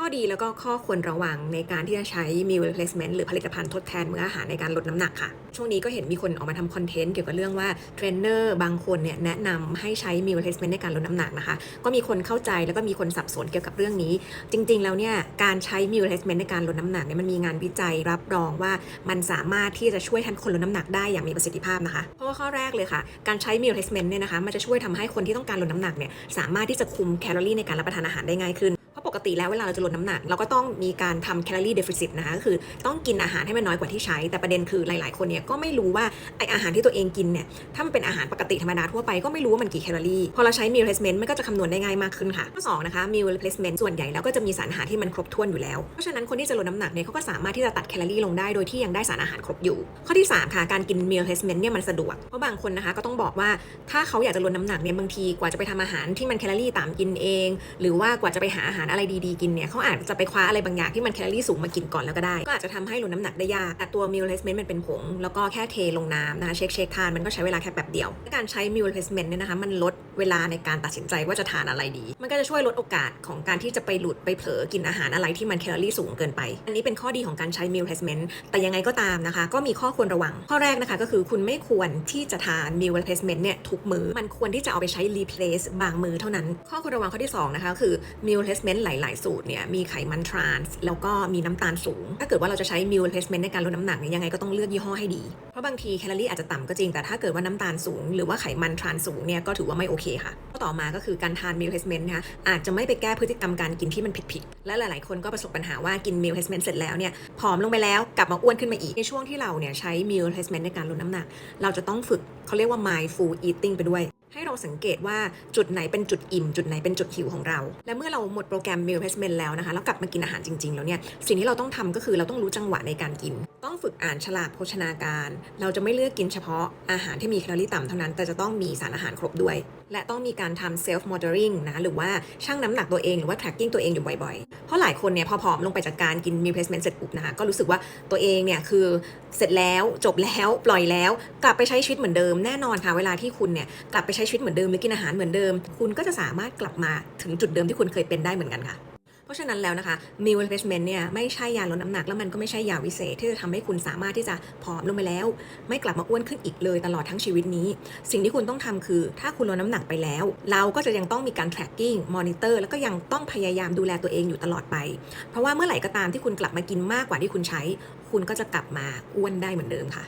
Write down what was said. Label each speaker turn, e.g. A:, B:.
A: ข้อดีแล้วก็ข้อควรระวังในการที่จะใช้ meal replacement หรือผลิตภัณฑ์ทดแทนมื้ออาหารในการลดน้ำหนักค่ะ ช่วงนี้ก็เห็นมีคนออกมาทำคอนเทนต์เกี่ยวกับเรื่องว่าเทรนเนอร์บางคนเนี่ยแนะนำให้ใช้ meal replacement ในการลดน้ำหนักนะคะ ก็มีคนเข้าใจแล้วก็มีคนสับสนเกี่ยวกับเรื่องนี้ จริง ๆ แล้วเนี่ยการใช้ meal replacement ในการลดน้ำหนักเนี่ยมันมีงานวิจัยรับรองว่ามันสามารถที่จะช่วยทันคนลดน้ำหนักได้อย่างมีประสิทธิภาพนะคะ เพราะว่าข้อแรกเลยค่ะ การใช้ meal replacement เนี่ยนะคะมันจะช่วยทำให้คนที่ต้องการลดน้ำหนักเนี่ยสามารถที่จะคุมแคลอรี่ในการรับประทานอาหารได้ง่ายขึ้น กติแล้วเวลาเราจะลดน้ำหนัก เราก็ต้องมีการทำแคลอรี่เดฟิซิตนะคะก็คือต้องกินอาหารให้มันน้อยกว่าที่ใช้ แต่ประเด็นคือหลาย ๆ คนเนี่ยก็ไม่รู้ว่าไออาหารที่ตัวเองกินเนี่ยถ้ามันเป็นอาหารปกติธรรมดาทั่วไปก็ไม่รู้ว่ามันกี่แคลอรี่พอเราใช้ meal replacement มันก็จะคำนวณได้ง่ายมากขึ้นค่ะข้อสองนะคะ meal replacement ส่วนใหญ่แล้วก็จะมีสารอาหารที่มันครบถ้วนอยู่แล้วเพราะฉะนั้นคนที่จะลดน้ำหนักเนี่ยเขาก็สามารถที่จะตัดแคลอรี่ลงได้โดยที่ยังได้สารอาหารครบอยู่ ข้อที่สามค่ะ การกิน meal replacement เนี่ยมันสะดวกเพราะบางคนนะคะก็ต้องบอกว่าถ้าเขาอยากจะลดน้ำหนักเนี่ยบางทีกว่าจะไปทำอาหารที่มันแคลอรี่ต่ำกินเอง หรือว่ากว่าจะไปหาอาหารอะไรดีๆกินเนี่ยเขาอาจจะไปคว้าอะไรบางอย่างที่มันแคลอรี่สูงมากินก่อนแล้วก็ได้ ก็อาจจะทำให้ลดน้ำหนักได้ยากแต่ตัว meal replacement มันเป็นผง แล้วก็แค่เทลงน้ำนะคะเช็คเช็คทานมันก็ใช้เวลาแค่แป๊บเดียวและการใช้ meal replacement เนี่ยนะคะมันลดเวลาในการตัดสินใจว่าจะทานอะไรดี มันก็จะช่วยลดโอกาสของการที่จะไปหลุดไปเผลอกินอาหารอะไรที่มันแคลอรี่สูงเกินไป อันนี้เป็นข้อดีของการใช้ meal replacement แต่ยังไงก็ตามนะคะ ก็มีข้อควรระวัง ข้อแรกนะคะก็คือคุณไม่ควรที่จะทาน meal replacement เนี่ยทุกมือมันควรที่จะเอาไปใช้ replace บางมือเท่านั้น ข้อควรระวังข้อที่สองนะคะคือ meal replacement หลลาย ๆ สูตรเนี่ยมีไขมันทรานส์แล้วก็มีน้ำตาลสูง ถ้าเกิดว่าเราจะใช้ meal replacement ในการลดน้ำหนักเนี่ยยังไงก็ต้องเลือกยี่ห้อให้ดี เพราะบางทีแคลอรี่อาจจะต่ำก็จริงแต่ถ้าเกิดว่าน้ำตาลสูง หรือว่าไขมันทรานส์สูงเนี่ยก็ถือว่าไม่โอเคค่ะข้อต่อมาก็คือการทาน meal replacement นะคะอาจจะไม่ไปแก้พฤติกรรมการกินที่มันผิดๆและหลาย ๆ คนก็ประสบปัญหาว่ากิน meal replacement เสร็จแล้วเนี่ยผอมลงไปแล้วกลับมาอ้วนขึ้นมาอีกในช่วงที่เราเนี่ยใช้ meal replacement ในการลดน้ำหนัก เราจะต้องฝึกเขาเรียกว่า mindful eating ไปด้วย เราสังเกตว่าจุดไหนเป็นจุดอิ่ม จุดไหนเป็นจุดหิวของเรา และเมื่อเราหมดโปรแกรม meal replacement แล้วนะคะแล้วกลับมากินอาหารจริง ๆ แล้วเนี่ยสิ่งที่เราต้องทำก็คือเราต้องรู้จังหวะในการกิน ต้องฝึกอ่านฉลากโภชนาการ เราจะไม่เลือกกินเฉพาะอาหารที่มีแคลอรี่ต่ำเท่านั้น แต่จะต้องมีสารอาหารครบด้วย และต้องมีการทำ self monitoring นะหรือว่าชั่งน้ำหนักตัวเองหรือว่า tracking ตัวเองอยู่บ่อยๆ ราะหลายคนเนี่ยพอผอมลงไปจากการกิน meal replacement เสร็จปุ๊บนะคะก็รู้สึกว่าตัวเองเนี่ยคือเสร็จแล้วจบแล้วปล่อยแล้ว กลับไปใช้ชีวิตเหมือนเดิมแน่นอนค่ะเวลาที่คุณเนี่ยกลับไปใช้ชีวิตเหมือนเดิมหรือกินอาหารเหมือนเดิม คุณก็จะสามารถกลับมาถึงจุดเดิมที่คุณเคยเป็นได้เหมือนกันค่ะ เพราะฉะนั้นแล้วนะคะ meal replacement เนี่ยไม่ใช่ยาลดน้ำหนัก แล้วมันก็ไม่ใช่ยาวิเศษที่จะทำให้คุณสามารถที่จะผอมลงไปแล้ว ไม่กลับมาอ้วนขึ้นอีกเลยตลอดทั้งชีวิตนี้ สิ่งที่คุณต้องทำคือ ถ้าคุณลดน้ำหนักไปแล้ว เราก็จะยังต้องมีการ tracking monitor แล้วก็ยังต้องพยายามดูแลตัวเองอยู่ตลอดไป เพราะว่าเมื่อไหร่ก็ตามที่คุณกลับมากินมากกว่าที่คุณใช้ คุณก็จะกลับมาอ้วนได้เหมือนเดิมค่ะ